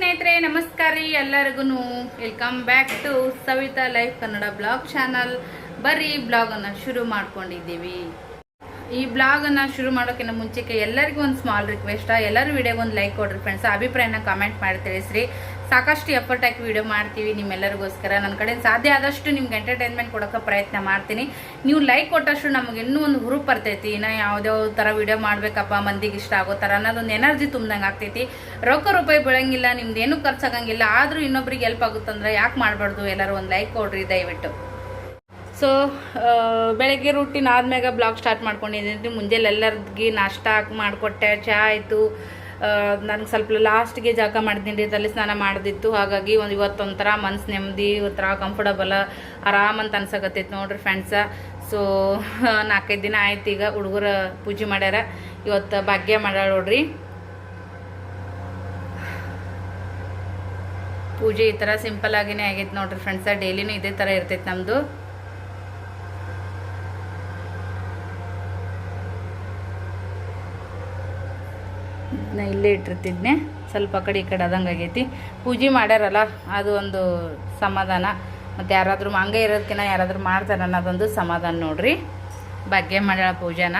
ಸ್ನೇಹಿತರೆ, ನಮಸ್ಕಾರ ರೀ ಎಲ್ಲರಿಗೂ welcome back to Savitha life Kannada blog channel ಬರ್ರಿ ಬ್ಲಾಗನ್ನು ಶುರು ಮಾಡ್ಕೊಂಡಿದ್ದೀವಿ. ಈ ಬ್ಲಾಗನ್ನು ಶುರು ಮಾಡೋಕ್ಕಿಂತ ಮುಂಚೆಗೆ ಎಲ್ಲರಿಗೂ ಒಂದು ಸ್ಮಾಲ್ ರಿಕ್ವೆಸ್ಟ ಎಲ್ಲರೂ ವಿಡಿಯೋಗೆ ಒಂದು ಲೈಕ್ ಕೊಡ್ರಿ ಫ್ರೆಂಡ್ಸ್ ಅಭಿಪ್ರಾಯನ ಕಮೆಂಟ್ ಮಾಡಿ ತಿಳಿಸ್ರಿ. ಸಾಕಷ್ಟು ಎಫರ್ಟ್ ಹಾಕಿ ವಿಡಿಯೋ ಮಾಡ್ತೀವಿ ನಿಮ್ಮೆಲ್ಲರಿಗೋಸ್ಕರ. ನನ್ನ ಕಡೆ ಸಾಧ್ಯ ಆದಷ್ಟು ನಿಮ್ಗೆ ಎಂಟರ್ಟೈನ್ಮೆಂಟ್ ಕೊಡೋಕೆ ಪ್ರಯತ್ನ ಮಾಡ್ತೀನಿ. ನೀವು ಲೈಕ್ ಕೊಟ್ಟಷ್ಟು ನಮಗೆ ಇನ್ನೂ ಒಂದು ಹುರುಪ್ ಬರ್ತೈತಿ. ಇನ್ನು ಯಾವುದೋ ಥರ ವಿಡಿಯೋ ಮಾಡಬೇಕಪ್ಪ, ಮಂದಿಗೆ ಇಷ್ಟ ಆಗೋ ಥರ ಅನ್ನೋದೊಂದು ಎನರ್ಜಿ ತುಂಬ್ದಂಗೆ ಆಗ್ತೈತಿ. ರೊಕ್ಕ ರೂಪಾಯಿ ಬೆಳಂಗಿಲ್ಲ ನಿಮ್ದು ಖರ್ಚಾಗಂಗಿಲ್ಲ. ಆದರೂ ಇನ್ನೊಬ್ರಿಗೆ ಹೆಲ್ಪ್ ಆಗುತ್ತಂದ್ರೆ ಯಾಕೆ ಮಾಡಬಾರ್ದು? ಎಲ್ಲರೂ ಒಂದು ಲೈಕ್ ಕೊಡ್ರಿ ದಯವಿಟ್ಟು. ಸೊ ಬೆಳಗ್ಗೆ ರೂಟೀನ್ ಆದ್ಮ್ಯಾಗ ಬ್ಲಾಗ್ ಸ್ಟಾರ್ಟ್ ಮಾಡ್ಕೊಂಡಿದ್ದೀನಿ. ಮುಂಜಾನೆ ಎಲ್ಲರಿಗೆ ನಾಷ್ಟ ಮಾಡಿಕೊಟ್ಟೆ ಚಹಾ ಆಯಿತು. ನನಗೆ ಸ್ವಲ್ಪ ಲಾಸ್ಟ್ಗೆ ಜಾಗ ಮಾಡಿದ್ದೀನಿ ರೀ ತಲೆ ಸ್ನಾನ ಮಾಡ್ದಿತ್ತು. ಹಾಗಾಗಿ ಒಂದು ಇವತ್ತೊಂಥರ ಮನ್ಸು ನೆಮ್ಮದಿ ಒಂಥರ ಕಂಫರ್ಟಬಲ್ ಆರಾಮಂತ ಅನ್ಸಕತ್ತೈತೆ ನೋಡ್ರಿ ಫ್ರೆಂಡ್ಸ ಸೊ ನಾಲ್ಕೈದು ದಿನ ಆಯ್ತು ಈಗ ಹುಡುಗರ ಪೂಜೆ ಮಾಡ್ಯಾರ. ಇವತ್ತು ಭಾಗ್ಯ ಮಾಡ್ಯಾರ ನೋಡ್ರಿ. ಪೂಜೆ ಈ ಥರ ಸಿಂಪಲ್ ಆಗಿನೇ ಆಗೈತೆ ನೋಡ್ರಿ ಫ್ರೆಂಡ್ಸ ಡೈಲಿನೂ ಇದೇ ಥರ ಇರ್ತೈತೆ ನಮ್ಮದು ನಾ ಇಲ್ಲೇ ಇಟ್ಟಿರ್ತಿದ್ನೆ. ಸ್ವಲ್ಪ ಕಡೆ ಈ ಕಡೆ ಆದಂಗೆ ಆಗೈತಿ. ಪೂಜೆ ಮಾಡ್ಯಾರಲ್ಲ, ಅದು ಒಂದು ಸಮಾಧಾನ. ಮತ್ತು ಯಾರಾದರೂ ಹಂಗೆ ಇರೋದಕ್ಕಿಂತ ಯಾರಾದರೂ ಮಾಡ್ತಾರೆ ಅನ್ನೋದೊಂದು ಸಮಾಧಾನ ನೋಡ್ರಿ. ಭಾಗ್ಯ ಮಾಡ್ಯಾಳ ಪೂಜಾನ.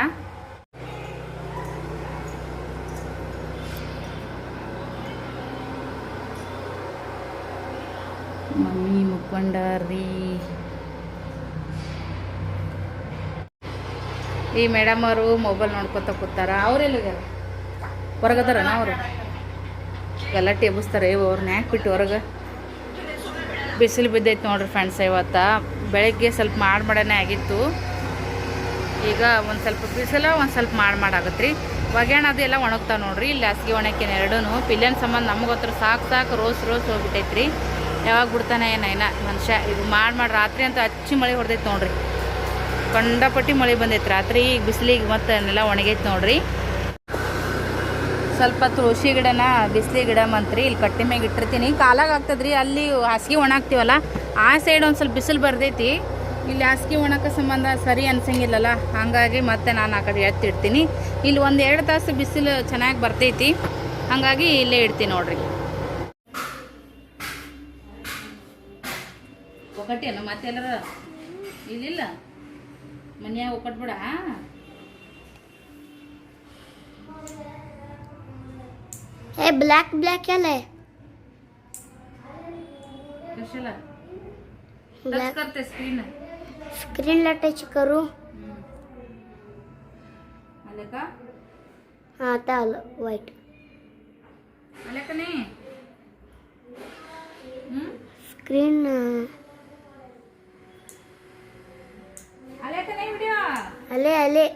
ಮಮ್ಮಿ ಮುಕ್ಕೊಂಡಾರ್ರಿ ಈ ಮೇಡಮ್ ಅವರು ಮೊಬೈಲ್ ನೋಡ್ಕೊತ ಕೂತಾರ. ಅವ್ರೆಲ್ಲಿಗಾರ ಹೊರಗದಾರನ ಅವರು? ಎಲ್ಲ ಟೇಬಸ್ತಾರೆ ಅವ್ರನ್ನ ಯಾಕೆ ಬಿಟ್ಟು ಹೊರಗೆ? ಬಿಸಿಲು ಬಿದ್ದೈತೆ ನೋಡ್ರಿ ಫ್ರೆಂಡ್ಸ್ ಇವತ್ತು. ಬೆಳಗ್ಗೆ ಸ್ವಲ್ಪ ಮಾಡಿ ಮಾಡೇ ಆಗಿತ್ತು. ಈಗ ಒಂದು ಸ್ವಲ್ಪ ಬಿಸಿಲ, ಒಂದು ಸ್ವಲ್ಪ ಮಾಡಿ ಮಾಡಾಗತ್ತೆ ರೀ ಒಗ್ಯಾಣ ಅದೆಲ್ಲ ಒಣಗ್ತಾವ ನೋಡ್ರಿ, ಇಲ್ಲಿ ಹಾಸಿಗೆ ಒಣಕಿನ ಎರಡೂ ಪಿಲ್ಲನ್ ಸಂಬಂಧ ನಮ್ಗೆ ಹತ್ರ ಸಾಕು ಸಾಕು ರೋಸ್ ರೋಸ್ ಹೋಗ್ಬಿಟ್ಟೈತೆ ರೀ ಯಾವಾಗ ಬಿಡ್ತಾನೆ ಏನೈನ ಮನುಷ್ಯ? ಇದು ಮಾಡಿ ಮಾಡಿ ರಾತ್ರಿ ಅಂತ ಹಚ್ಚಿ ಮಳೆ ಹೊಡೆದೈತೆ ನೋಡ್ರಿ. ಕಂಡಪಟ್ಟಿ ಮಳೆ ಬಂದೈತೆ. ರಾತ್ರಿ ಈಗ ಬಿಸಿಲಿಗೆ ಮತ್ತೆ ನೆಲ ಒಣಗೈತೆ ನೋಡ್ರಿ. ಸ್ವಲ್ಪ ತುಳಸಿ ಗಿಡನ, ಬಿಸಿಲಿ ಗಿಡ ಮಂತ್ರಿ ಇಲ್ಲಿ ಕಟ್ಟಿ ಮ್ಯಾಗ ಇಟ್ಟಿರ್ತೀನಿ. ಕಾಲಾಗ ಆಗ್ತದ್ರಿ ಅಲ್ಲಿ ಹಾಸಿಗೆ ಒಣಾಗ್ತೀವಲ್ಲ ಆ ಸೈಡ್ ಒಂದು ಸ್ವಲ್ಪ ಬಿಸಿಲು ಬರ್ತೈತಿ ಇಲ್ಲಿ ಹಾಸಿಗೆ ಒಣಕ ಸಂಬಂಧ ಸರಿ ಅನ್ಸಂಗಿಲ್ಲಲ್ಲ, ಹಾಗಾಗಿ ಮತ್ತೆ ನಾನು ಆ ಕಡೆ ಎತ್ತಿಡ್ತೀನಿ. ಇಲ್ಲಿ ಒಂದು ಎರಡು ತಾಸು ಬಿಸಿಲು ಚೆನ್ನಾಗಿ ಬರ್ತೈತಿ, ಹಾಗಾಗಿ ಇಲ್ಲೇ ಇಡ್ತೀನಿ ನೋಡ್ರಿ. ಒಕ್ಕಟ್ಟೇನು ಮತ್ತೆಲ್ಲರ ಇಲ್ಲಿಲ್ಲ? ಮನ್ಯಾಗ ಒಕ್ಕಟ್ಬಿಡ ब्लॅक ब्लॅक कशाला? टच ब्लॅक करते स्क्रीन स्क्रीनला टच करू. आले का? हा आता आलं वाईट आले का नाही? हम्म? स्क्रीन आले का नाही व्हिडिओ आले आले.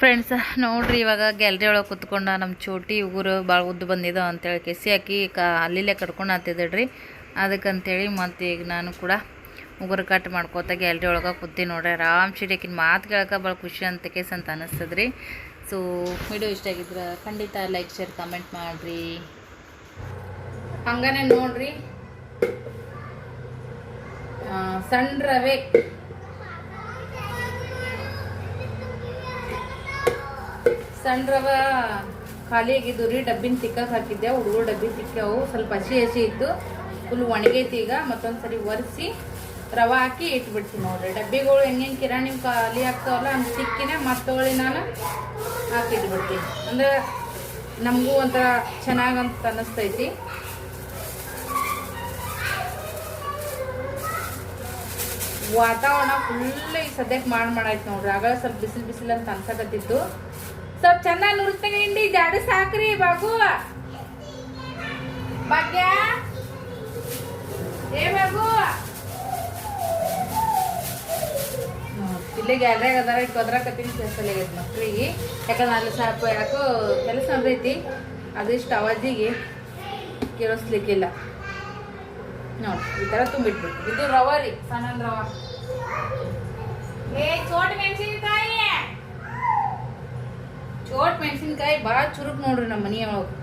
ಫ್ರೆಂಡ್ಸ್ ನೋಡ್ರಿ, ಇವಾಗ ಗ್ಯಾಲ್ರಿ ಒಳಗೆ ಕೂತ್ಕೊಂಡ ನಮ್ಮ ಚೋಟಿ ಉಗುರು ಭಾಳ ಉದ್ದು ಬಂದಿದ್ದಾವೆ ಅಂತೇಳಿ ಕೆಸಿ ಹಾಕಿ ಕ ಅಲ್ಲಿಲ್ಲೇ ಕಟ್ಕೊಂಡು ಹತ್ತಿದ್ರಿ ಅದಕ್ಕಂತೇಳಿ ಮತ್ತು ಈಗ ನಾನು ಕೂಡ ಉಗುರು ಕಟ್ ಮಾಡ್ಕೋತ ಗ್ಯಾಲ್ರಿ ಒಳಗೆ ಕೂತಿ ನೋಡ್ರಿ. ಆರಾಮ್ ಶಿಡಿಯಾಕಿನ ಮಾತು ಕೇಳಕ್ಕೆ ಭಾಳ ಖುಷಿ ಅಂತ ಕೇಸ್ ಅಂತ ಅನಿಸ್ತದ್ರಿ. ಸೊ ವಿಡಿಯೋ ಇಷ್ಟ ಆಗಿದ್ರೆ ಖಂಡಿತ ಲೈಕ್ ಶೇರ್ ಕಮೆಂಟ್ ಮಾಡಿರಿ. ಹಂಗನೇ ನೋಡ್ರಿ. ಸಣ್ಣ ರವೆ ಸಣ್ಣ ರವ ಖಾಲಿ ಆಗಿದ್ದು ರೀ, ಡಬ್ಬಿನ ತಿಕ್ಕಕ್ಕೆ ಹಾಕಿದ್ದೆ ಹುಡುಗರು ಡಬ್ಬಿ ತಿಕ್ಕಾವು ಸ್ವಲ್ಪ ಹಸಿ ಹಸಿ ಇತ್ತು. ಫುಲ್ ಒಣಗೈತಿ ಈಗ ಮತ್ತೊಂದು ಸರಿ ಒರೆಸಿ ರವೆ ಹಾಕಿ ಇಟ್ಬಿಡ್ತೀನಿ ನೋಡ್ರಿ. ಡಬ್ಬಿಗಳು ಹೆಂಗೆ ಕಿರಾಣಿ ಖಾಲಿ ಆಗ್ತಾವಲ್ಲ, ಹಂಗೆ ತಿಕ್ಕಿನೇ ಮತ್ತೊಳ್ಳಿ ನಾನು ಹಾಕಿ ಇಟ್ಬಿಡ್ತೀನಿ. ಅಂದ್ರೆ ನಮಗೂ ಒಂಥರ ಚೆನ್ನಾಗಂತ ಅನ್ನಿಸ್ತೈತಿ. ವಾತಾವರಣ ಫುಲ್ ಈ ಸದ್ಯಕ್ಕೆ ಮಾಡಿ ಮಾಡಾಯ್ತು ನೋಡ್ರಿ. ಆಗ ಸ್ವಲ್ಪ ಬಿಸಿಲು ಬಿಸಿಲು ಅಂತ ಅನ್ಸಕತ್ತಿತ್ತು. ಸ್ವಲ್ಪ ನುರಿಸ್ತಾಗ ಹಿಂಡಿ, ಜಾಡು ಸಾಕ್ರಿ ಬಾಗು ಭಾಗ್ಯ. ಏ ಬಾಗು ಇಲ್ಲೇ ಗ್ಯಾಲ್ರಿಯಾಗ ಅದಾರ ಕೊದ್ರಕತ್ತೀನಿ ಒದ್ರಾಕತ್ತೀನಿ ಕೆಲಸ ಮಕ್ಳಿಗೆ ಯಾಕಂದ್ರೆ ಅಲ್ಲಿ ಸ್ವಲ್ಪ ಯಾಕೋ ಕೆಲಸ ನಡೆದೈತಿ. ಅದಿಷ್ಟು ಅವಧಿಗೆ ಕೇಳಿಸ್ಲಿಕ್ಕಿಲ್ಲ. ನೋಡಿ, ಈ ಥರ ತುಂಬಿಟ್ಬಿಟ್ಟು ಇದು ರವ ರೀ ಸಣ್ಣ ರವ. ಏ ಚೋಟ್ ಮೆಣಸಿನಕಾಯಿ. ಚೋಟ್ ಮೆಣಸಿನ್ಕಾಯಿ ಭಾಳ ಚುರುಕ್ ನೋಡ್ರಿ ನಮ್ಮ ಮನೆಯೊಳಗೆ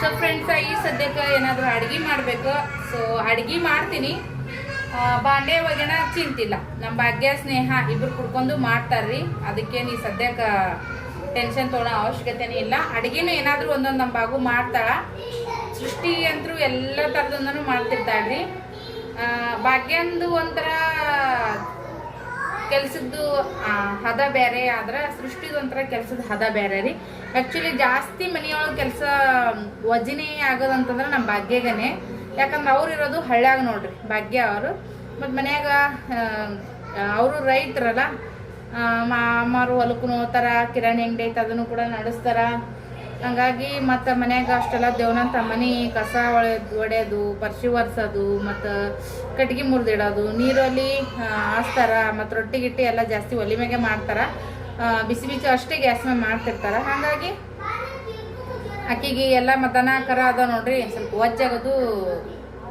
ಸೊ ಫ್ರೆಂಡ್ಸ್ ಈ ಸದ್ಯಕ್ಕೆ ಏನಾದರೂ ಅಡ್ಗೆ ಮಾಡಬೇಕು? ಸೊ ಅಡ್ಗೆ ಮಾಡ್ತೀನಿ. ಬಾಂಡೆ ಒಗೆಣ ಚಿಂತಿಲ್ಲ. ನಮ್ಮ ಭಾಗ್ಯ, ಸ್ನೇಹ ಇಬ್ರು ಕುಡ್ಕೊಂಡು ಮಾಡ್ತಾರ್ರಿ. ಅದಕ್ಕೆ ನೀ ಸದ್ಯಕ್ಕೆ ಟೆನ್ಷನ್ ತೊಗೊಳೋ ಅವಶ್ಯಕತೆನೇ ಇಲ್ಲ. ಅಡುಗೆನೂ ಏನಾದರೂ ಒಂದೊಂದು ನಮ್ಮ ಬಾಗು ಮಾಡ್ತಾಳ. ಸೃಷ್ಟಿ ಅಂತೂ ಎಲ್ಲ ಥರದೊಂದನು ಮಾಡ್ತಿರ್ತಾಳ್ರಿ. ಭಾಗ್ಯಂದು ಒಂಥರ ಕೆಲ್ಸದ್ದು ಹದ ಬೇರೆ, ಆದ್ರೆ ಸೃಷ್ಟಿದೊಂಥರ ಕೆಲ್ಸದ ಹದ ಬೇರೆ ರೀ. ಆ್ಯಕ್ಚುಲಿ ಜಾಸ್ತಿ ಮನೆಯೊಳಗೆ ಕೆಲಸ ವಜನೆ ಆಗೋದಂತಂದ್ರೆ ನಮ್ಮ ಭಾಗ್ಯಗನೆ. ಯಾಕಂದ್ರೆ ಅವ್ರು ಇರೋದು ಹಳ್ಳ್ಯಾಗ ನೋಡ್ರಿ, ಭಾಗ್ಯ ಅವರು. ಮತ್ತು ಮನ್ಯಾಗ ಅವರು ರೈತರಲ್ಲ ಮಾಮಾರು ಹೊಲಕ್ಕೂ ಹೋಗ್ತಾರ, ಕಿರಾಣಿ ಅಂಗಡಿ ಐತೆ, ಅದನ್ನು ಕೂಡ ನಡೆಸ್ತಾರ. ಹಂಗಾಗಿ ಮತ್ತು ಮನ್ಯಾಗ ಅಷ್ಟೆಲ್ಲ ದೇವನಂತ ಮನೆ ಕಸ ಒಳೆ ಒಡೆಯೋದು ಪರ್ಶಿ ಒರೆಸೋದು, ಮತ್ತು ಕಟ್ಗೆ ಮುರಿದಿಡೋದು, ನೀರಲ್ಲಿ ಹಾಸ್ತಾರ, ಮತ್ತು ರೊಟ್ಟಿ ಗಿಟ್ಟಿ ಎಲ್ಲ ಜಾಸ್ತಿ ಒಲೆ ಮ್ಯಾಗೆ ಮಾಡ್ತಾರೆ. ಬಿಸಿ ಬಿಸಿ ಅಷ್ಟೇ ಗ್ಯಾಸ್ ಮೇಲೆ ಮಾಡ್ತಿರ್ತಾರೆ. ಹಾಗಾಗಿ ಅಕ್ಕಿಗೆ ಎಲ್ಲ ಮತ್ತನ ಕರ ಅದ ನೋಡ್ರಿ, ಸ್ವಲ್ಪ ಒಜ್ಜಾಗೋದು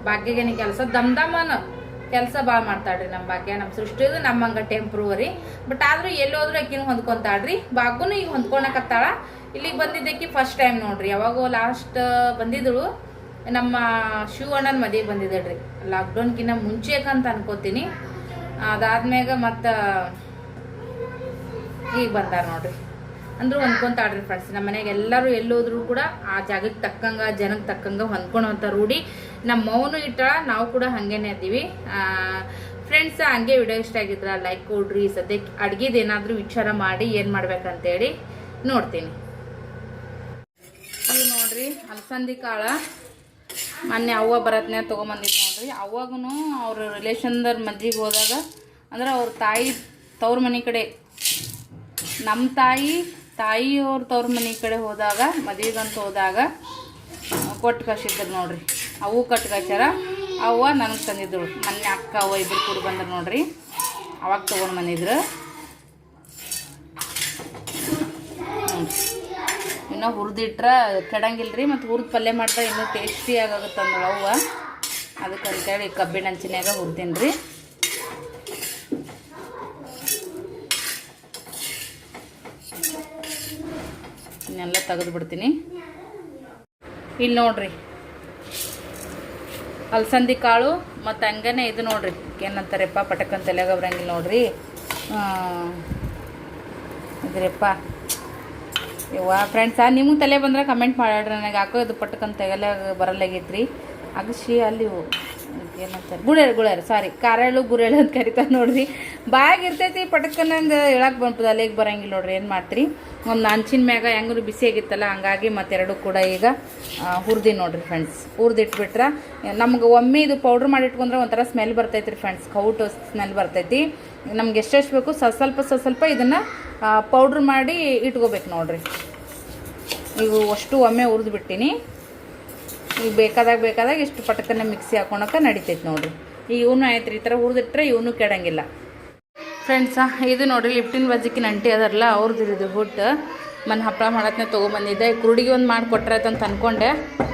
ಭಾಗ್ಯಗೇನಿ ಕೆಲಸ. ದಮ್ ದಮನ ಕೆಲಸ ಭಾಳ ಮಾಡ್ತಾಳ್ರಿ ನಮ್ಮ ಭಾಗ್ಯ. ನಮ್ಮ ಸೃಷ್ಟಿದು ನಮ್ಮ ಹಂಗ ಟೆಂಪ್ರವರಿ ಬಟ್ ಆದರೂ ಎಲ್ಲೋದ್ರೂ ಆಕಿನೂ ಹೊಂದ್ಕೊತಾಳ್ರಿ. ಭಾಗ್ಯನೂ ಈಗ ಹೊಂದ್ಕೊಳಕತ್ತಾಳ ಇಲ್ಲಿಗೆ ಬಂದಿದ್ದಕ್ಕೆ ಫಸ್ಟ್ ಟೈಮ್ ನೋಡ್ರಿ. ಯಾವಾಗೋ ಲಾಸ್ಟ್ ಬಂದಿದ್ದಳು ನಮ್ಮ ಶಿವ ಅಣ್ಣನ ಮದುವೆ ಬಂದಿದ್ದಳ್ರಿ ಲಾಕ್ಡೌನ್ಕಿನ್ನ ಮುಂಚೆಕಂತ ಅನ್ಕೋತೀನಿ. ಅದಾದ್ಮ್ಯಾಗ ಮತ್ತು ಈಗ ಬಂದಾರ ನೋಡ್ರಿ. ಅಂದ್ರೂ ಹೊಂದ್ಕೊಂತಾಳ್ರಿ ಫ್ರೆಂಡ್ಸ್ ನಮ್ಮ ಮನೆಗೆ ಎಲ್ಲರೂ ಎಲ್ಲೋದ್ರೂ ಕೂಡ ಆ ಜಾಗಕ್ಕೆ ತಕ್ಕಂಗೆ ಜನಕ್ಕೆ ತಕ್ಕಂಗ ಹೊಂದ್ಕೊಳೋಂಥ ರೂಢಿ. ನಮ್ಮ ಮೌನು ಇಟ್ಟಾಳ, ನಾವು ಕೂಡ ಹಂಗೇನೆ ಇದ್ದೀವಿ. ಫ್ರೆಂಡ್ಸ್ ಹಂಗೆ ವಿಡಿಯೋ ಇಷ್ಟ ಆಗಿದ್ರ ಲೈಕ್ ಕೊಡ್ರಿ. ಸದ್ಯಕ್ಕೆ ಅಡ್ಗೆದು ಏನಾದರೂ ವಿಚಾರ ಮಾಡಿ ಏನು ಮಾಡ್ಬೇಕಂತೇಳಿ ನೋಡ್ತೀನಿ. ಇದು ನೋಡ್ರಿ, ಅಲಸಂದಿ ಕಾಳ. ಮೊನ್ನೆ ಅವ್ವ ಬರತ್ನೇ ತೊಗೊಂಬಂದಿದ್ದು ನೋಡ್ರಿ. ಅವಾಗೂ ಅವ್ರ ರಿಲೇಷನ್ದವ್ರ ಮದ್ವೆಗೆ ಹೋದಾಗ, ಅಂದ್ರೆ ಅವ್ರ ತಾಯಿ ತವ್ರ ಮನೆ ಕಡೆ ನಮ್ಮ ತಾಯಿ, ತಾಯಿಯವ್ರ ತವ್ರ ಮನೆ ಕಡೆ ಹೋದಾಗ, ಮದುವೆಗಂತ ಹೋದಾಗ ಕೊಟ್ಟು ಕಳ್ಸಿದ್ರು ನೋಡ್ರಿ. ಅವು ಕಟ್ಟು ಕಳ್ಸ್ಯಾರ. ಅವ್ವ ನನಗೆ ತಂದಿದ್ರು ಮೊನ್ನೆ ಅಕ್ಕ, ಅವ್ವ ಇಬ್ರು ಕೂಡ ಬಂದ್ರು ನೋಡ್ರಿ. ಅವಾಗ ತೊಗೊಂಡು ಬಂದಿದ್ರು. ಹ್ಞೂ ಇನ್ನೂ ಹುರಿದಿಟ್ರೆ ಕೆಡಂಗಿಲ್ರಿ, ಮತ್ತು ಹುರಿದು ಪಲ್ಯ ಮಾಡಿದ್ರೆ ಇನ್ನೂ ಟೇಸ್ಟಿ ಆಗುತ್ತೆ ಅಂದಳು ಅವ್ವ. ಅದಕ್ಕಂತೇಳಿ ಕಬ್ಬಿಣ ಹಂಚಿನ್ಯಾಗ ಹುರಿದೀನಿ ರೀ ಇನ್ನೆಲ್ಲ ತೆಗೆದು ಬಿಡ್ತೀನಿ ಇಲ್ಲಿ ನೋಡ್ರಿ. ಅಲಸಂದಿ ಕಾಳು ಮತ್ತು ಹಂಗನೇ ಇದು ನೋಡ್ರಿ. ಏನಂತಾರಪ್ಪ ಪಟಕನ್ ತಲೆಗೆ ಬರಂಗಿಲ್ಲ ನೋಡ್ರಿ. ಇದ್ರಪ್ಪ. ಯವ್ವ. ಫ್ರೆಂಡ್ಸ ನಿಮಗೆ ತಲೆ ಬಂದ್ರೆ ಕಮೆಂಟ್ ಮಾಡ್ರಿ ನನಗೆ ಯಾಕೋ ಇದು ಪಟ್ಟಕ್ಕಂತ ಎಲ್ಲ ಬರಲಾಗೈತ್ರಿ ಅಗಸಿ ಅಲ್ಲಿ ಏನಂತಾರೆ? ಗುಳೇರು ಗುಳೇರು ಸಾರಿ ಕಾರೆಳು, ಗುರೇಳು ಅಂತ ಕರಿತಾರೆ ನೋಡ್ರಿ. ಬಾಯಾಗ ಇರ್ತೈತಿ ಪಟಕನಂದ ಹೇಳಕ್ಕೆ ಬಂತದ ಅಲ್ಲಿಗೆ ಬರಂಗಿಲ್ಲ ನೋಡ್ರಿ, ಏನು ಮಾಡ್ತೀರಿ? ಒಂದು ನಂಚಿನ ಮ್ಯಾಗ ಹೆಂಗ್ರು ಬಿಸಿ ಆಗಿತ್ತಲ್ಲ, ಹಂಗಾಗಿ ಮತ್ತೆರಡು ಕೂಡ ಈಗ ಹುರಿದಿ ನೋಡ್ರಿ ಫ್ರೆಂಡ್ಸ್ ಹುರಿದಿಟ್ಬಿಟ್ರೆ. ನಮ್ಗೆ ಒಮ್ಮೆ ಇದು ಪೌಡ್ರ್ ಮಾಡಿ ಇಟ್ಕೊಂಡ್ರೆ ಒಂಥರ ಸ್ಮೆಲ್ ಬರ್ತೈತಿ ಫ್ರೆಂಡ್ಸ್ ಕೌಟು ಸ್ಮೆಲ್ ಬರ್ತೈತಿ. ನಮ್ಗೆ ಎಷ್ಟೆಷ್ಟು ಬೇಕು, ಸ, ಸ್ವಲ್ಪ ಸ್ವಲ್ಪ ಇದನ್ನು ಪೌಡ್ರ್ ಮಾಡಿ ಇಟ್ಕೋಬೇಕು ನೋಡ್ರಿ. ಈಗ ಅಷ್ಟು ಒಮ್ಮೆ ಹುರಿದು ಬಿಟ್ಟಿನಿ ಈಗ ಬೇಕಾದಾಗ ಬೇಕಾದಾಗ ಇಷ್ಟು ಪಟಕನ್ನ ಮಿಕ್ಸಿ ಹಾಕೊಳಕ್ಕೆ ನಡಿತೈತೆ ನೋಡಿರಿ. ಈಗ ಇವನು ಆಯ್ತು ಈ ಥರ ಹುರಿದಿಟ್ರೆ ಇವನು ಕೆಡಂಗಿಲ್ಲ. ಫ್ರೆಂಡ್ಸ ಇದು ನೋಡಿರಿ ಲಿಫ್ಟಿನ ಬಜ್ಜಿಕಿನ ಅಂಟಿ ಅದರಲ್ಲ ಅವ್ರದ್ದು ಇದು ಹುಟ್ಟು ಮನೆ ಹಪ್ಪಳ ಮಾಡತ್ನೆ ತೊಗೊಂಬಂದಿದ್ದೆ. ಕುರುಡಿಗೆ ಒಂದು ಮಾಡಿ ಕೊಟ್ರಾಯ್ತಂತ ಅಂತ ಅಂದ್ಕೊಂಡೆ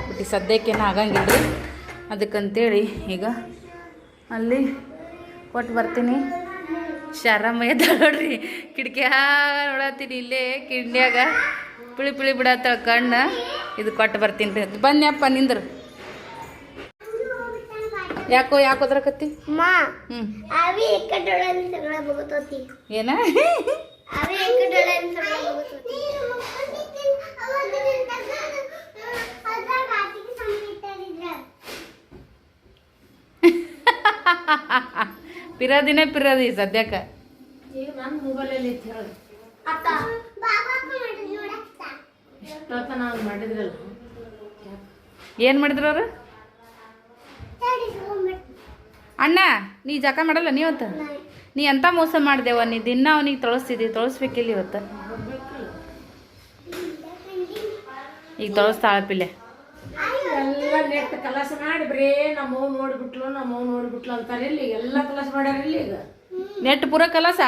ಬಟ್ ಈ ಸದ್ಯಕ್ಕೇನು ಆಗಂಗಿಲ್ಲ ರೀ ಅದಕ್ಕಂತೇಳಿ ಈಗ ಅಲ್ಲಿ ಕೊಟ್ಟು ಬರ್ತೀನಿ. ಶಾರಾಮಯ್ಯ ನೋಡ್ರಿ, ಕಿಟಕಿ ನೋಡತ್ತೀನಿ ಇಲ್ಲೇ, ಕಿಂಡ್ಯಾಗ. ಪಿಳಿ ಪಿಳಿ ಬಿಡತ್ತಳ ಕಣ್ಣು ಇದು ಕೊಟ್ಟು ಬರ್ತೀನಿ ರೀ. ಬನ್ನಿಯಪ್ಪ ನಿಂದ್ರು. ಯಾಕೋ ಯಾಕೋ ಓದ್ರಕತ್ತಿ ಏನ? ಪಿರಾದಿನೇ ಪಿರಾದಿ ಸದ್ಯಕ್ಕೆ. ಏನು ಮಾಡಿದ್ರು ಅವರು? ಅಣ್ಣ ನೀ ಜಕ ಮಾಡಲ್ಲ ನೀ ಇವತ್ತು ನೀ ಎಂತ ಮೋಸ ಮಾಡ್ದೇವ ನೀ ದಿನ ಅವನಿಗೆ ತೊಳಸ್ತಿದ್ದಿ ತೊಳಸ್ಬೇಕಿಲ್ಲ ಇವತ್ತು. ಈಗ ತೊಳಸ್ತಾಳ ಪಿಲ್ಲೆ. ಎಲ್ಲ ನೆಟ್ ಕಲಸ ಮಾಡಿ ಬ್ರೇ ನಮ್ಮವ್ ನೋಡ್ಬಿಟ್ಲು ನಮ್ಮವ್ ನೋಡ್ಬಿಟ್ಲು ಅಂತಾರೆ ಇಲ್ಲಿ ಎಲ್ಲ ಕಲಸ ಮಾಡ್ಯಾರ ಇಲ್ಲಿ ಈಗ. ನೆಟ್ ಪೂರ ಕಲಸ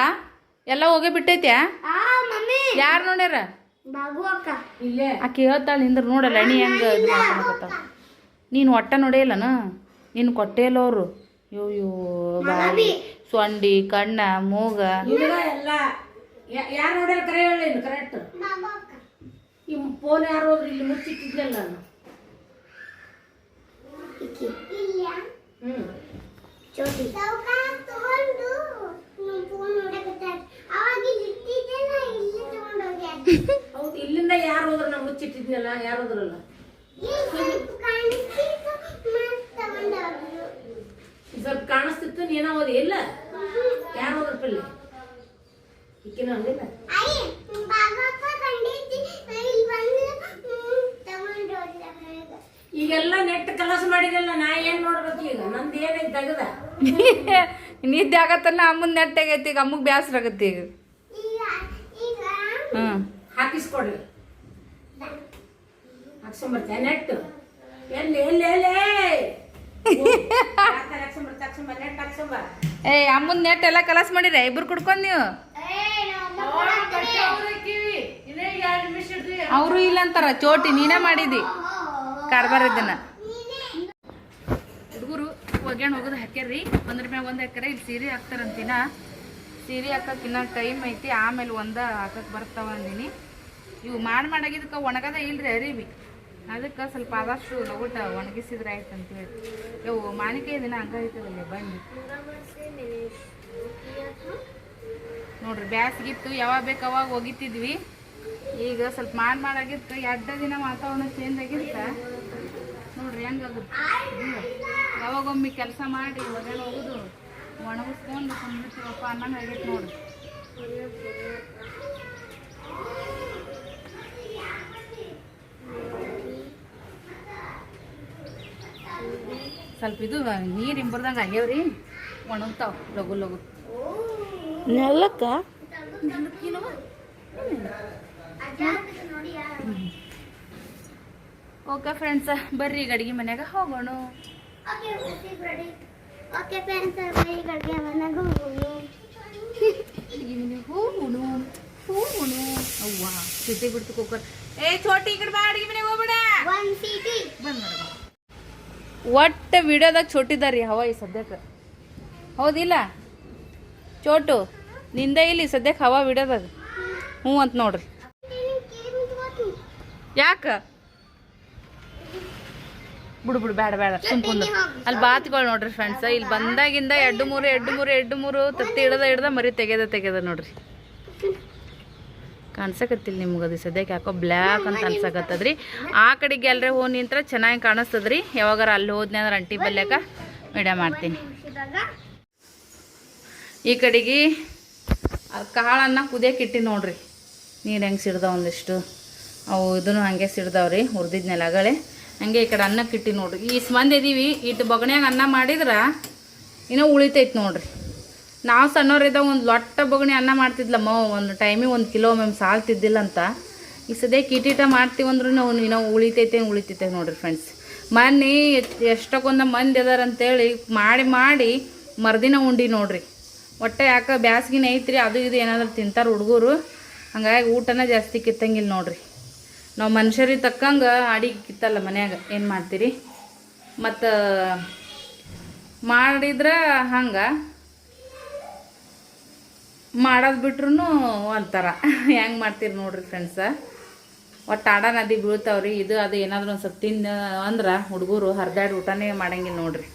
ಎಲ್ಲ ಹೋಗಿ ಬಿಟ್ಟೈತ್ಯಾ? ಮಮ್ಮಿ. ಯಾರು ನೋಡ್ಯಾರ? ಆಕೆ ಹೇಳ್ತಾಳೆ ನಿಂದ್ರ ನೋಡಲ್ಲ ಅಣಿ ಹೆಂಗೆ ಇದು ನೀನು ಒಟ್ಟ ನೋಡೇಲನ? ನೀನು ಕೊಟ್ಟೇ ಇಲ್ಲ ಅವರು ಯೋ ಯೋ ಬಾಯಿ ಸೊಂಡಿ ಕಣ್ಣ ಮೂಗ. ಎಲ್ಲ. ಯಾರು ನೋಡಲ್ಲ ಕರೆ ಹೇಳಿ ಕರೆಕ್ಟ್ ಈ ಫೋನ್ ಯಾರು ಹೋದ್ರಿ ಇಲ್ಲಿ ಮುಚ್ಚಿಟ್ಟಿದ್ದಲ್ಲ ನಾನು. ಈಕಿ ಇಲ್ಲಿಂದ ಯಾರು ಹೋದ್ರು ನಾವು ಮುಚ್ಚಿಟ್ಟಿದ್ನಲ್ಲ ಯಾರು ಹೋದ್ರಲ್ಲ ಸ್ವಲ್ಪ ಕಾಣಿಸ್ತಿತ್ತು ನೀನ ಓದಿ ಇಲ್ಲ? ಯಾರು ಹೋದ್ರ ಪಲ್ಲಿ ಅಂದಿಲ್ಲ ಈಗೆಲ್ಲ ನೆಟ್ ಕಲಸ ಮಾಡಿದಲ್ಲ ನಾ ಏನ್ ನೋಡ್ಬೇಕು ಈಗ? ನಂದು ಏನೈತಿ ತೆಗದ? ನಿದ್ದೆ ಆಗತ್ತಲ್ಲ ಅಮ್ಮನ ನೆಟ್ಟಾಗೈತಿ ಈಗ ಅಮ್ಮಗೆ ಬೇಸರ ಆಗತ್ತೆ ಈಗ. ಹಾಕಿಸ್ಕೊಡ್ರಿ ಹಾಕ್ಸ್ಕೊಂಬರ್ತೀಯ ನೆಟ್ ಎಲ್ಲಿ ಎಲ್ಲಿ ಎಲ್ಲಿ? ಏ ಅಮ್ಮನ ನೆಟ್ ಎಲ್ಲ ಕಲಾಸ್ ಮಾಡಿರ ಇಬ್ರು ಕುಡ್ಕೊಂಡ್ ನೀವು. ಅವರು ಇಲ್ಲ ಅಂತಾರ ಚೋಟಿ ನೀನೇ ಮಾಡಿದಿ. ಕಾರ್ಬಾರ್ ಇದನ್ನ. ಹುಡುಗರು ಒಗ್ಯಾಣ ಹೋಗೋದು ಹಾಕ್ಯಾರಿ ಒಂದ್ರ ಮ್ಯಾಗ ಒಂದು ಹಾಕ್ಯಾರ ಇಲ್ಲಿ ಸೀರೆ ಹಾಕ್ತಾರಂತಿನ. ಸೀರೆ ಹಾಕಕ್ಕೆ ಇನ್ನ ಟೈಮ್ ಐತಿ ಆಮೇಲೆ ಒಂದ ಹಾಕಕ್ಕೆ ಬರ್ತಾವ ಅಂದಿನಿ. ಇವು ಮಾಡಿ ಮಾಡಾಗಿದ್ದಕ್ಕೆ ಒಣಗದ ಇಲ್ರಿ ಅರಿವಿ. ಅದಕ್ಕೆ ಸ್ವಲ್ಪ ಆದಷ್ಟು ಲಗುಟ ಒಣಗಿಸಿದ್ರೆ ಆಯ್ತು ಅಂತೇಳಿ ಇವು ಮಾನಿಕಾಯಿ ದಿನ ಹಂಗ ಐತದಲ್ಲ ಬಂದು ನೋಡ್ರಿ, ಬ್ಯಾಸ್ಗಿತ್ತು, ಯಾವಾಗ ಬೇಕು ಅವಾಗ ಒಗಿತಿದ್ವಿ. ಈಗ ಸ್ವಲ್ಪ ಮಾಡಿ ಮಾಡಾಗಿತ್ತು ಎರಡ ದಿನ ವಾತಾವರಣ ಚೇಂಜ್ ಆಗಿತ್ತ. ನೋಡ್ರಿ ಹೆಂಗಾಗುತ್ತೆ ಯಾವಾಗೊಮ್ಮೆ ಕೆಲಸ ಮಾಡಿ ಹೊರಗೆ ಹೋಗುದು, ಒಣಗಿಸ್ಕೊಂಡು ಸಂಬಿಡ್ತೀವಪ್ಪ ಅನ್ನಂಗೆ ಆಗೈತೆ ನೋಡ್ರಿ. ಸ್ವಲ್ಪ ಇದು ನೀರು ಇಂಬರ್ದಂಗೆ ಆಗ್ಯಾವ್ರಿ. ಒಣಗ್ತಾವ ಲಗು ಲಗು ನೆಲಕ್ಕ? ಓಕೆ ಫ್ರೆಂಡ್ಸ ಬರ್ರಿ ಈಗ ಅಡಿಗೆ ಮನ್ಯಾಗ ಹೋಗೋಣ. ಓಕೆ ರೆಡಿ ಓಕೆ ಫ್ರೆಂಡ್ಸ್ ಈಗ ಅಡುಗೆ ಮನೆಗೆ ಹೋಗೋಣ. ಹೋಗೋಣ ಹೋಗೋಣ. ಅವ್ವ ಸಿಟಿ ಬಿಡ್ತು ಕುಕ್ಕರ್ ಏ ಚೋಟಿ ಈ ಕಡೆ ಬಾ ಅಡಿಗೆ ಮನೆಗೆ ಹೋಗ್ಬೇಡ. ಒನ್ ಸಿಟಿ ಬಂದ್ ನೋಡು. ಒಟ್ಟ ವಿಡಿಯೋದಾಗ ಚೋಟಿದಾರಿ ಹವಾ ಈ ಸದ್ಯಕ್ಕೆ. ಹೌದಿಲ್ಲ? ಚೋಟು, ನಿಂದ ಇಲ್ಲಿ ಸದ್ಯಕ್ಕೆ ಹವಾ ವಿಡಿಯೋದಾಗ. ಹ್ಞೂ ಅಂತ ನೋಡ್ರಿ. ಯಾಕ? ಬಿಡು ಬಿಡು, ಬೇಡ ಬೇಡ, ಸುಮ್ ಕುಂದ್ರು. ಅಲ್ಲಿ ಬಾತ್ಗಳು ನೋಡ್ರಿ ಫ್ರೆಂಡ್ಸ್ ಇಲ್ಲಿ ಬಂದಾಗಿಂದ ಎರಡು ಮೂರು ಎರಡು ಮೂರು ಎರಡು ಮೂರು ತತ್ತಿ ಹಿಡ್ದ ಹಿಡ್ದ ಮರಿ ತೆಗೆದ ತೆಗೆದ ನೋಡ್ರಿ. ಕಾಣ್ಸಕತ್ತಿಲ್ಲ ನಿಮ್ಗೆ ಅದು ಸದ್ಯಕ್ಕೆ ಯಾಕೋ ಬ್ಲ್ಯಾಕ್ ಅಂತ ಅನ್ಸಕತ್ತದ್ರಿ. ಆ ಕಡೆಗೆ ಎಲ್ಲರೇ ಹೋಗಿ ನಿಂತ್ರ ಚೆನ್ನಾಗಿ ಕಾಣಿಸ್ತದ್ರಿ. ಯಾವಾಗಾರ ಅಲ್ಲಿ ಹೋದ್ನಿ ಅಂದ್ರೆ ಅಂಟಿ ಬಲ್ಯಾಕ ವಿಡಿಯೋ ಮಾಡ್ತೀನಿ. ಈ ಕಡೆಗೆ ಕಾಳನ್ನ ಕುದಿಯಕ್ಕೆ ಇಟ್ಟಿ ನೋಡ್ರಿ. ನೀರು ಹೆಂಗೆ ಸಿಡ್ದಾವ ಒಂದಿಷ್ಟು. ಅವು ಇದನ್ನು ಹಂಗೆ ಸಿಡ್ದಾವ್ರಿ ಹುರಿದಿದ್ನೆಲ್ಲ ಅಗಳೆ ಹಂಗೆ ಈ ಕಡೆ ಅನ್ನಕ್ಕೆ ಇಟ್ಟಿ ನೋಡ್ರಿ. ಈ ಮಂದಿ ಇದೀವಿ ಇಟ್ಟು ಬೊಗಣ್ಯಾಗ ಅನ್ನ ಮಾಡಿದ್ರೆ ಇನ್ನೂ ಉಳಿತೈತೆ ನೋಡ್ರಿ. ನಾವು ಸಣ್ಣವರಿದ್ದಾಗ ಒಂದು ಲೊಟ್ಟ ಬೊಗಣಿ ಅನ್ನ ಮಾಡ್ತಿದ್ಲಮ್ಮ. ಒಂದು ಟೈಮಿಗೆ ಒಂದು ಕಿಲೋ ಮ್ಯಾಮ್ ಸಾಲ್ತಿದ್ದಿಲ್ಲ ಅಂತ ಈ ಸದ್ಯಕ್ಕೆ ಕಿಟೀಟ ಮಾಡ್ತೀವಿ ಅಂದ್ರೂ ನಾವು ಇನ್ನೂ ಉಳಿತೈತೆ ಉಳಿತೈತೆ ನೋಡಿರಿ ಫ್ರೆಂಡ್ಸ್ ಮನ್ನಿ ಎಷ್ಟಕ್ಕೊಂದ ಮಂದಿ ಅದಾರ ಅಂತೇಳಿ ಮಾಡಿ ಮಾಡಿ ಮರ್ದಿನ ಉಂಡಿ ನೋಡ್ರಿ. ಒಟ್ಟೆ ಯಾಕೆ ಬ್ಯಾಸ್ಗಿನ ಐತ್ರಿ, ಅದು ಇದು ಏನಾದರೂ ತಿಂತಾರೆ ಹುಡುಗರು. ಹಂಗಾಗಿ ಊಟನ ಜಾಸ್ತಿ ಕಿತ್ತಂಗಿಲ್ಲ ನೋಡ್ರಿ. ನಾವು ಮನುಷ್ಯರಿಗೆ ತಕ್ಕಂಗೆ ಅಡಿಗೆ ಕಿತ್ತಲ್ಲ ಮನ್ಯಾಗ, ಏನು ಮಾಡ್ತೀರಿ? ಮತ್ತು ಮಾಡಿದ್ರೆ ಹಂಗೆ. ಮಾಡೋದು ಬಿಟ್ರೂ ಒಂಥರ. ಹೆಂಗೆ ಮಾಡ್ತೀರಿ ನೋಡ್ರಿ ಫ್ರೆಂಡ್ಸ ಒಟ್ಟು ಆಡ ನದಿ ಬೀಳ್ತಾವ್ರಿ. ಇದು, ಅದು ಏನಾದರೂ ಒಂದು ಸ್ವಲ್ಪ ತಿಂದು ಅಂದ್ರೆ ಹುಡುಗರು ಹರಿದಾಡಿ ಊಟನೇ ಮಾಡಂಗಿಲ್ಲ ನೋಡ್ರಿ.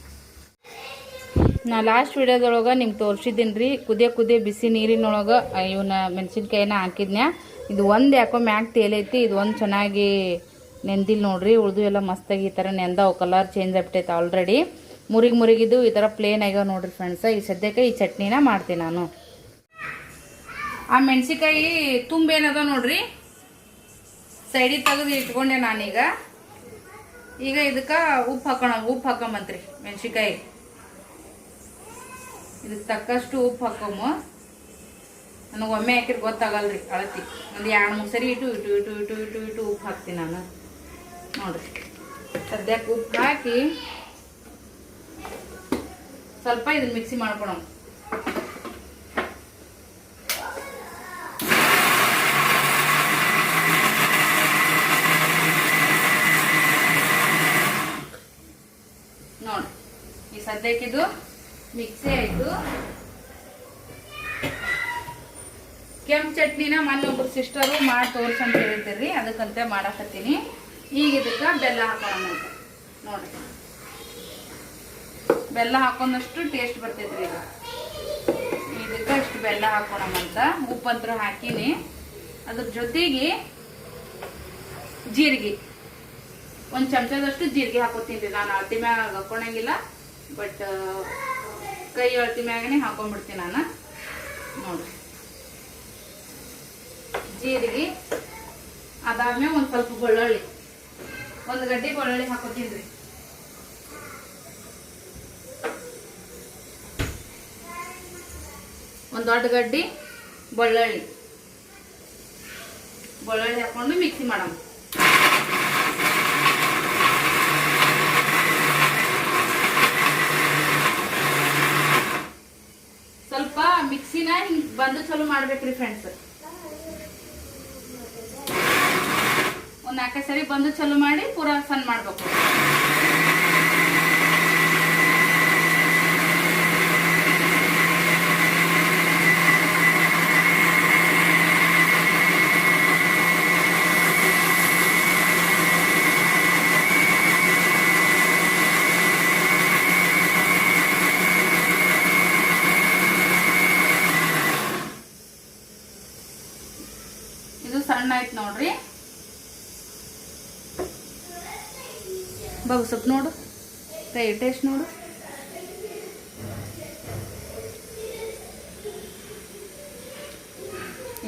ನಾ ಲಾಸ್ಟ್ ವಿಡಿಯೋದೊಳಗೆ ನಿಮ್ಗೆ ತೋರಿಸಿದ್ದೀನಿ ರೀ ಕುದಿಯ ಕುದಿಯ ಬಿಸಿ ನೀರಿನೊಳಗೆ ಇವನ್ನ ಮೆಣಸಿನ್ಕಾಯಿನ ಹಾಕಿದ್ನ್ಯಾ. ಇದು ಒಂದು ಯಾಕೋ ಮ್ಯಾಕ್ ತೇಲೈತಿ ಇದು ಒಂದು ಚೆನ್ನಾಗಿ ನೆಂದಿಲ್ಲ ನೋಡ್ರಿ. ಉಳ್ದು ಎಲ್ಲ ಮಸ್ತಾಗಿ ಈ ಥರ ನೆಂದಾವು ಕಲರ್ ಚೇಂಜ್ ಆಗ್ಬಿಟ್ಟೈತೆ ಆಲ್ರೆಡಿ ಮುರಿಗೆ ಮುರಿಗಿದ್ದು ಈ ಥರ ಪ್ಲೇನ್ ಆಗ್ಯಾವ ನೋಡ್ರಿ ಫ್ರೆಂಡ್ಸ ಈ ಸದ್ಯಕ್ಕೆ ಈ ಚಟ್ನಿನ ಮಾಡ್ತೀನಿ ನಾನು. ಆ ಮೆಣಸಿಕಾಯಿ ತುಂಬೇನದ ನೋಡ್ರಿ? ಸೈಡಿಗೆ ತೆಗೆದು ಇಟ್ಕೊಂಡೆ ನಾನೀಗ. ಈಗ ಇದಕ್ಕೆ ಉಪ್ಪು ಹಾಕೋಣ, ಉಪ್ಪು ಹಾಕೊಂಬಂತ್ರಿ ಮೆಣಸಿಕಾಯಿ ಇದಕ್ಕೆ ತಕ್ಕಷ್ಟು ಉಪ್ಪು ಹಾಕೊಮ್ಮ ನನಗೆ ಒಮ್ಮೆ ಹಾಕಿರ್ ಗೊತ್ತಾಗಲ್ರಿ ಅಳತಿ. ಒಂದು ಎರಡು, ಮೂರು ಸರಿ ಇಟ್ಟು ಇಟ್ಟು ಇಟ್ಟು ಇಟ್ಟು ಇಟ್ಟು ಇಟ್ಟು ಉಪ್ಪು ಹಾಕ್ತೀನಿ ನಾನು. ನೋಡ್ರಿ. ಸದ್ಯಕ್ಕೆ ಉಪ್ಪು ಹಾಕಿ ಸ್ವಲ್ಪ ಇದನ್ನ ಮಿಕ್ಸಿ ಮಾಡ್ಕೊಳಮ್ ನೋಡಿ ಈ ಸದ್ಯಕ್ಕಿದು ಮಿಕ್ಸಿ ಆಯಿತು. ಕೆಂಪು ಚಟ್ನಿನ ಮೊನ್ನೆ ಒಬ್ರು ಸಿಸ್ಟರು ಮಾಡಿ ತೋರ್ಸಂತ ಹೇಳ್ತೀರಿ, ಅದಕ್ಕಂತೆ ಮಾಡಾಕತ್ತೀನಿ. ಈಗ ಇದಕ್ಕೆ ಬೆಲ್ಲ ಹಾಕೋಣ ನೋಡ್ರಿ ಬೆಲ್ಲ ಹಾಕೊಂಡಷ್ಟು ಟೇಸ್ಟ್ ಬರ್ತೈತ್ರಿ ಈಗ ಇದಕ್ಕೆ ಇಷ್ಟು ಬೆಲ್ಲ ಹಾಕೋಣಮಂತ ಉಪ್ಪಂತ್ರ ಹಾಕಿನಿ. ಅದ್ರ ಜೊತೆಗೆ ಜೀರಿಗೆ. ಒಂದು ಚಮಚದಷ್ಟು ಜೀರಿಗೆ ಹಾಕೋತೀನಿ ನಾನು. ಅಳತಿ ಮ್ಯಾಗ ಹಾಕೊಳಂಗಿಲ್ಲ ಬಟ್ ಕೈ ಅಳತಿ ಮ್ಯಾಗನೆ ಹಾಕೊಂಡ್ಬಿಡ್ತೀನಿ ನಾನು. ನೋಡ್ರಿ ಜೀರಿಗೆ, ಅದಾದ್ಮೇಲೆ ಒಂದು ಸ್ವಲ್ಪ ಬೆಳ್ಳುಳ್ಳಿ. ಒಂದು ಗಡ್ಡೆ ಬೆಳ್ಳುಳ್ಳಿ ಹಾಕೋತೀನಿ ರೀ. ಒಂದು ದೊಡ್ಡ ಗಡ್ಡೆ, ಬೆಳ್ಳುಳ್ಳಿ. ಬೆಳ್ಳುಳ್ಳಿ ಹಾಕೊಂಡು ಮಿಕ್ಸಿ ಮಾಡೋಣ ಸ್ವಲ್ಪ ಮಿಕ್ಸಿನ ಹಿಂಗ್ ಬಂದು ಚಲೋ ಮಾಡ್ಬೇಕ್ರಿ ಫ್ರೆಂಡ್ಸ್ ಒಂದ್ ನಾಲ್ಕೈದು ಸರಿ ಬಂದು ಚಲೋ ಮಾಡಿ ಪೂರಾ ಸಣ್ಣ ಮಾಡ್ಬೇಕು ಇದು ಸಣ್ಣ ಆಯ್ತು ನೋಡ್ರಿ ಸ್ವಲ್ಪ ನೋಡು. ಟೇಸ್ಟ್ ನೋಡು.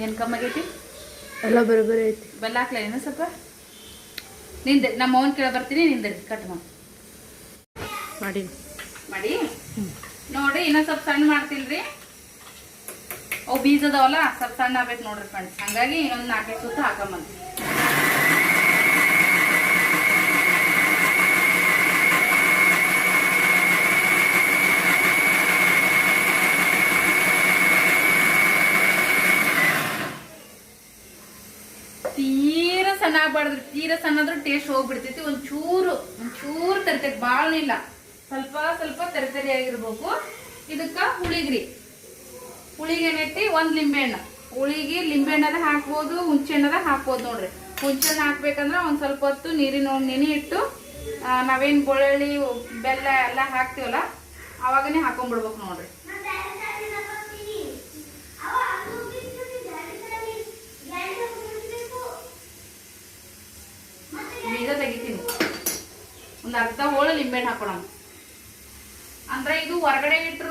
ಏನು ಕಮ್ಮಿ ಆಗೈತಿ? ಎಲ್ಲ ಬರೋಬ್ಬರಿ ಐತಿ. ಬೆಲ್ಲ ಹಾಕ್ಲ ಏನು ಸ್ವಲ್ಪ? ನಿಂದೆ ನಮ್ಮ ಅವನ್ ಕೇಳ ಬರ್ತೀನಿ ನಿಂದೆ ಕಟ್ ಮಾಡಿ. ಮಾಡಿ. ನೋಡಿ ಇನ್ನೊಂದು ಸ್ವಲ್ಪ ಸಣ್ಣ ಮಾಡ್ತಿಲ್ರಿ. ಅವು ಬೀಜದವಲ್ಲ ಸ್ವಲ್ಪ ಸಣ್ಣ ಆಗ್ಬೇಕು ನೋಡ್ರಿ ಫ್ರೆಂಡ್ಸ್ ಹಂಗಾಗಿ ಇನ್ನೊಂದು ನಾಲ್ಕೈದು ಸುತ್ತ ಹಾಕೊಂಬಂತ ತೀರ ಸಣ್ಣ ಆಗ್ಬಾರ್ದ್ರಿ ತೀರ ಸಣ್ಣ ಆದ್ರೂ ಟೇಸ್ಟ್ ಹೋಗ್ಬಿಡ್ತೈತಿ. ಒಂಚೂರು ಒಂಚೂರು ತರ್ತೈತಿ ಭಾಳ ಇಲ್ಲ. ಸ್ವಲ್ಪ ಸ್ವಲ್ಪ ತರತರಿ ಆಗಿರ್ಬೇಕು. ಇದಕ್ಕ ಹುಳಿಗ್ರಿ. ಹುಳಿಗೆ ಏನೈತಿ ಒಂದ್ ಲಿಂಬೆಹಣ್ಣು. ಹುಳಿಗೆ ಲಿಂಬೆಹಣ್ಣದ ಹಾಕ್ಬೋದು ಹುಂಚೆಣ್ಣದ ಹಾಕ್ಬೋದು ನೋಡ್ರಿ. ಹುಂಚೆಣ್ಣ ಹಾಕ್ಬೇಕಂದ್ರ ಒಂದ್ ಸ್ವಲ್ಪ ಹೊತ್ತು ನೀರಿನ ನೆನೆ ಇಟ್ಟು ನಾವೇನ್ ಬೆಳ್ಳುಳ್ಳಿ, ಬೆಲ್ಲ ಎಲ್ಲ ಹಾಕ್ತಿವಲ್ಲ, ಅವಾಗನೇ ಹಾಕೊಂಡ್ಬಿಡ್ಬೇಕು ನೋಡ್ರಿ. ಒಂದ್ ಅರ್ಧ ಹೋಳು ಲಿಂಬೆಹಣ್ಣು ಹಾಕೋಣ ಅಂದ್ರೆ ಇದು ಹೊರಗಡೆ ಇಟ್ರು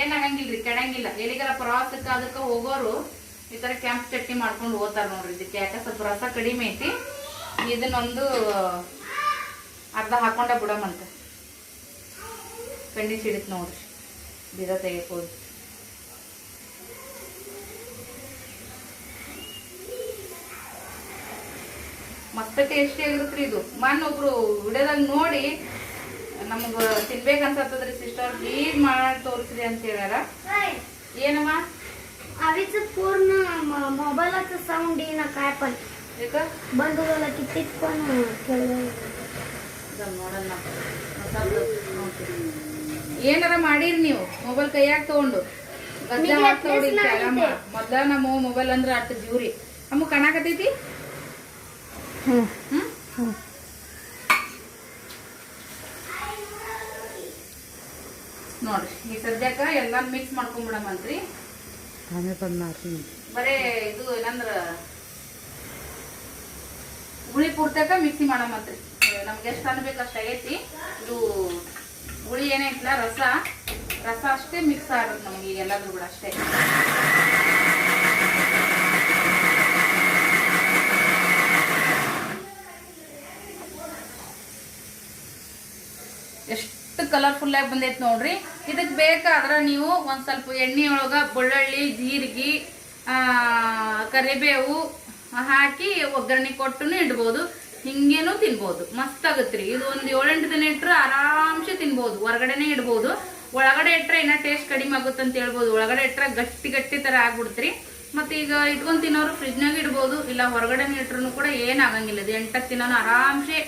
ಏನಾಗಂಗಿಲ್ರಿ, ಕೆಡಂಗಿಲ್ಲ. ಎಲ್ಲಿಗಾರ ಪ್ರವಾಸಕ್ಕೆ ಅದಕ್ಕೆ ಹೋಗೋರು ಈ ತರ ಕೆಂಪು ಚಟ್ನಿ ಮಾಡ್ಕೊಂಡು ಹೋಗ್ತಾರ ನೋಡ್ರಿ. ಇದಕ್ಕೆ ಯಾಕೆ ಸ್ವಲ್ಪ ರಸ ಕಡಿಮೆ ಐತಿ. ಇದನ್ನೊಂದು ಅರ್ಧ ಹಾಕೊಂಡ ಬಿಡಮಂತ ಕಣ್ಣಿ ಸಿಡಿತ್ ನೋಡ್ರಿ. ಬೀರ ತೆಗಿಯಕ್ ಮಸ್ತ ಟೇಸ್ಟಿ ಆಗಿರುತ್ತೆ ಇದು. ಮನ್ ಒಬ್ರು ವಿಡಿಯೋದಾಗ ನೋಡಿ ನಮಗ ತಿನ್ಬೇಕನ್ಸತ್ತದ್ರಿ ಸಿಸ್ಟರ್ ಪ್ಲೀಸ್ ಮಾಡಿ ತೋರಿಸ್ರಿ ಅಂತ ಹೇಳ್ಯಾರ? ಏನಮ್ಮ? ಪೂರ್ಣ ಮೊಬೈಲ್ ಸೌಂಡ್ ನೋಡಲ್ಲ ಏನಾರ ಮಾಡಿರಿ ನೀವು? ಮೊಬೈಲ್ ಕೈಯಾಗ ತಗೊಂಡು? ಮೊದ್ಲ ನಮ್ಮ ಮೊಬೈಲ್ ಅಂದ್ರೆ ಅಟ್ಟು ಜೀವ್ರಿ. ನಮಗೆ ಕಾಣಕತ್ತೈತಿ ಹ್ಮ್ ಹ್ಮ್ ನೋಡ್ರಿ ಈ ಸದ್ಯಕ್ಕ ಎಲ್ಲ ಮಿಕ್ಸ್ ಮಾಡ್ಕೊಂಡ್ಬಿಡಮಂತ್ರಿ ಆಮೇಲೆ ಬಂದು ಮಾಡ್ತೀನಿ. ಬರೇ ಇದು ಏನಂದ್ರ ಹುಳಿ ಪೂರ್ತಕ ಮಿಕ್ಸಿ ಮಾಡಮಂತ್ರಿ ನಮ್ಗೆ ಎಷ್ಟು ಅನ್ಬೇಕು ಅಷ್ಟು ಆಗೈತಿ. ಇದು ಹುಳಿ ಏನೈತಿಲ್ಲ ರಸ. ರಸ ಅಷ್ಟೇ ಮಿಕ್ಸ್ ಆಗುತ್ತೆ ನಮ್ಗೆ ಎಲ್ಲಾದ್ರೂ ಕೂಡ ಅಷ್ಟೇ ಎಷ್ಟು ಕಲರ್ಫುಲ್ ಆಗಿ ಬಂದೈತೆ ನೋಡ್ರಿ. ಇದಕ್ಕೆ ಬೇಕಾದ್ರೆ ನೀವು ಒಂದ್ ಸ್ವಲ್ಪ ಎಣ್ಣೆ ಒಳಗೆ ಬೆಳ್ಳುಳ್ಳಿ, ಜೀರಿಗೆ ಕರಿಬೇವು ಹಾಕಿ ಒಗ್ಗರಣೆ ಕೊಟ್ಟು ಇಡ್ಬೋದು. ಹಿಂಗೇನು ತಿನ್ಬೋದು. ಮಸ್ತ್ ಆಗತ್ರಿ. ಇದು ಒಂದ್ ಏಳೆಂಟು ದಿನ ಇಟ್ಟರೆ ಆರಾಮ್ಸೆ ತಿನ್ಬೋದು. ಹೊರಗಡೆನೆ ಇಡ್ಬೋದು. ಒಳಗಡೆ ಇಟ್ಟರೆ ಇನ್ನ ಟೇಸ್ಟ್ ಕಡಿಮೆ ಆಗುತ್ತೆ ಅಂತ ಹೇಳ್ಬೋದು. ಒಳಗಡೆ ಇಟ್ಟರೆ ಗಟ್ಟಿ ಗಟ್ಟಿ ತರ ಆಗ್ಬಿಡ್ತ್ರಿ. ಮತ್ತು ಈಗ ಇಟ್ಕೊಂಡು ತಿನ್ನೋರು ಫ್ರಿಜ್ನಾಗ ಇಡ್ಬೋದು. ಇಲ್ಲ ಹೊರಗಡೆನೆ ಇಟ್ರು ಕೂಡ ಏನಾಗಂಗಿಲ್ಲ ಇದು ಎಂಟತ್ತು ದಿನಾನು ಆರಾಮ್ಸೆ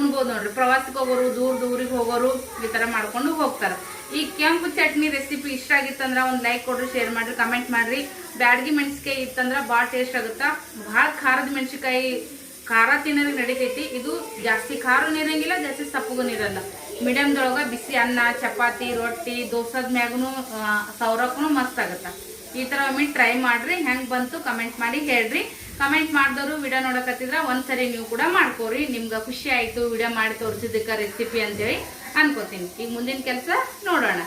ಉಣ್ಬೋದು ನೋಡ್ರಿ. ಪ್ರವಾಸಕ್ಕೆ ಹೋಗೋರು, ದೂರ ದೂರಿಗೆ ಹೋಗೋರು ಈ ತರ ಮಾಡ್ಕೊಂಡು ಹೋಗ್ತಾರೆ. ಈ ಕೆಂಪು ಚಟ್ನಿ ರೆಸಿಪಿ ಇಷ್ಟ ಆಗಿತ್ತಂದ್ರ ಒಂದು ಲೈಕ್ ಕೊಡ್ರಿ ಶೇರ್ ಮಾಡ್ರಿ ಕಮೆಂಟ್ ಮಾಡ್ರಿ. ಬ್ಯಾಡಗಿ ಮೆಣಸಿಕಾಯಿ ಇತ್ತಂದ್ರೆ ಭಾಳ ಟೇಸ್ಟ್ ಆಗುತ್ತಾ. ಭಾಳ ಖಾರದ ಮೆಣಸಿಕಾಯಿ ಖಾರ ತಿನ್ನೋರಿಗೆ ನಡಿತೈತಿ. ಇದು ಜಾಸ್ತಿ ಖಾರನೂ ನೀರಂಗಿಲ್ಲ ಜಾಸ್ತಿ ಸಪ್ಪಗೂ ಇರಲ್ಲ. ಮೀಡಿಯಮ್ದೊಳಗೆ ಬಿಸಿ ಅನ್ನ, ಚಪಾತಿ, ರೊಟ್ಟಿ, ದೋಸದ ಮ್ಯಾಗೂ ಸೌರಕ್ಕೂ ಮಸ್ತ್ ಆಗುತ್ತೆ. ಈ ಥರ ಒಮ್ಮೆ ಟ್ರೈ ಮಾಡಿರಿ. ಹೆಂಗೆ ಬಂತು ಕಮೆಂಟ್ ಮಾಡಿ ಹೇಳ್ರಿ. ಕಮೆಂಟ್ ಮಾಡಿದವರು ವಿಡಿಯೋ ನೋಡಕತ್ತಿದ್ರ ಒಂದ್ಸರಿ ನೀವು ಕೂಡ ಮಾಡ್ಕೋರಿ. ನಿಮ್ಗೆ ಖುಷಿ ಆಯಿತು ವಿಡಿಯೋ ಮಾಡಿ ತೋರಿಸಿದ್ದಕ್ಕೆ ರೆಸಿಪಿ ಅಂತೇಳಿ ಅನ್ಕೋತೀನಿ. ಈಗ ಮುಂದಿನ ಕೆಲಸ ನೋಡೋಣ.